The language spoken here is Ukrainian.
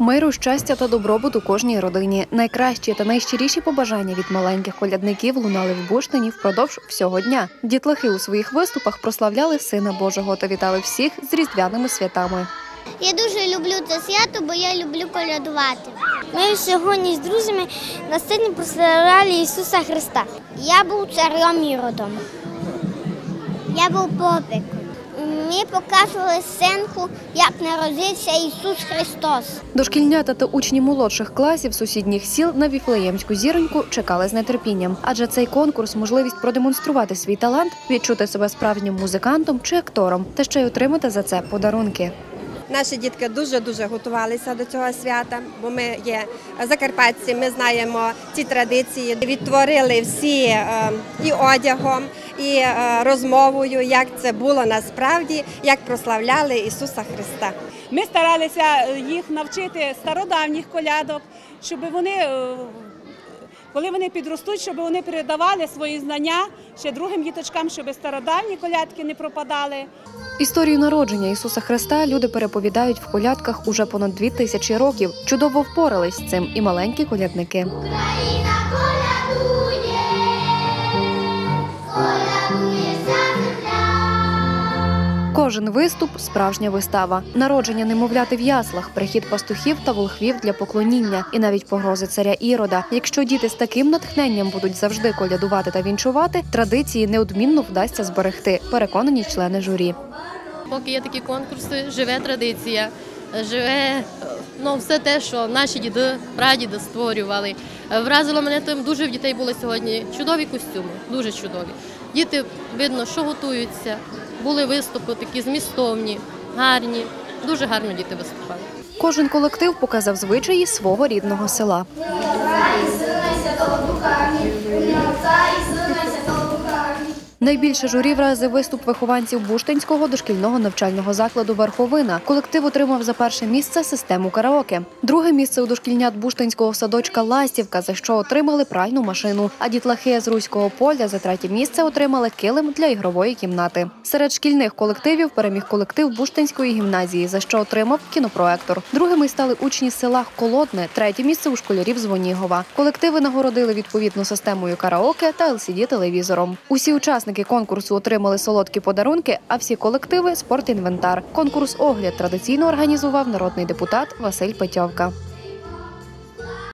Миру, щастя та добробуту кожній родині. Найкращі та найщиріші побажання від маленьких колядників лунали в Буштині впродовж всього дня. Дітлахи у своїх виступах прославляли Сина Божого та вітали всіх з різдвяними святами. Я дуже люблю це свято, бо я люблю колядувати. Ми сьогодні з друзями на сцені прославляли Ісуса Христа. Я був царем Іродом. Я був попиком. Ми показували сценку, як народився Ісус Христос. Дошкільнята та учні молодших класів сусідніх сіл на віфлеємську зіроньку чекали з нетерпінням, адже цей конкурс можливість продемонструвати свій талант, відчути себе справжнім музикантом чи актором, та ще й отримати за це подарунки. Наші дітки дуже дуже готувалися до цього свята, бо ми є закарпатці. Ми знаємо ці традиції. Відтворили всі е, і одягом, і е, розмовою, як це було насправді, як прославляли Ісуса Христа. Ми старалися їх навчити стародавніх колядок, щоб вони, е, коли вони підростуть, щоб вони передавали свої знання ще другим діточкам, щоб стародавні колядки не пропадали. Історію народження Ісуса Христа люди переповідають в колядках уже понад дві тисячі років. Чудово впорались з цим і маленькі колядники. Україна колядує, колядує земля. Кожен виступ справжня вистава. Народження немовляти в яслах, прихід пастухів та волхвів для поклоніння, і навіть погрози царя Ірода. Якщо діти з таким натхненням будуть завжди колядувати та вінчувати, традиції неодмінно вдасться зберегти. Переконані члени журі. Поки є такі конкурси, живе традиція, живе ну, все те, що наші діди, прадіди створювали. Вразило мене тим, дуже в дітей були сьогодні чудові костюми, дуже чудові. Діти видно, що готуються. Були виступи такі змістовні, гарні. Дуже гарно діти виступали. Кожен колектив показав звичаї свого рідного села. Найбільше журі вразив виступ вихованців Буштинського дошкільного навчального закладу Верховина. Колектив отримав за перше місце систему караоке. Друге місце у дошкільнят Буштинського садочка Ластівка, за що отримали пральну машину. А дітлахи з Руського поля за третє місце отримали килим для ігрової кімнати. Серед шкільних колективів переміг колектив Буштинської гімназії, за що отримав кінопроектор. Другими стали учні з села Колодне, третє місце у школярів з Вонігова. Колективи нагородили відповідно системою караоке та lcd телевізором. Усі учасники конкурсу отримали солодкі подарунки, а всі колективи спортінвентар. Конкурс огляд традиційно організував народний депутат Василь Петьовка.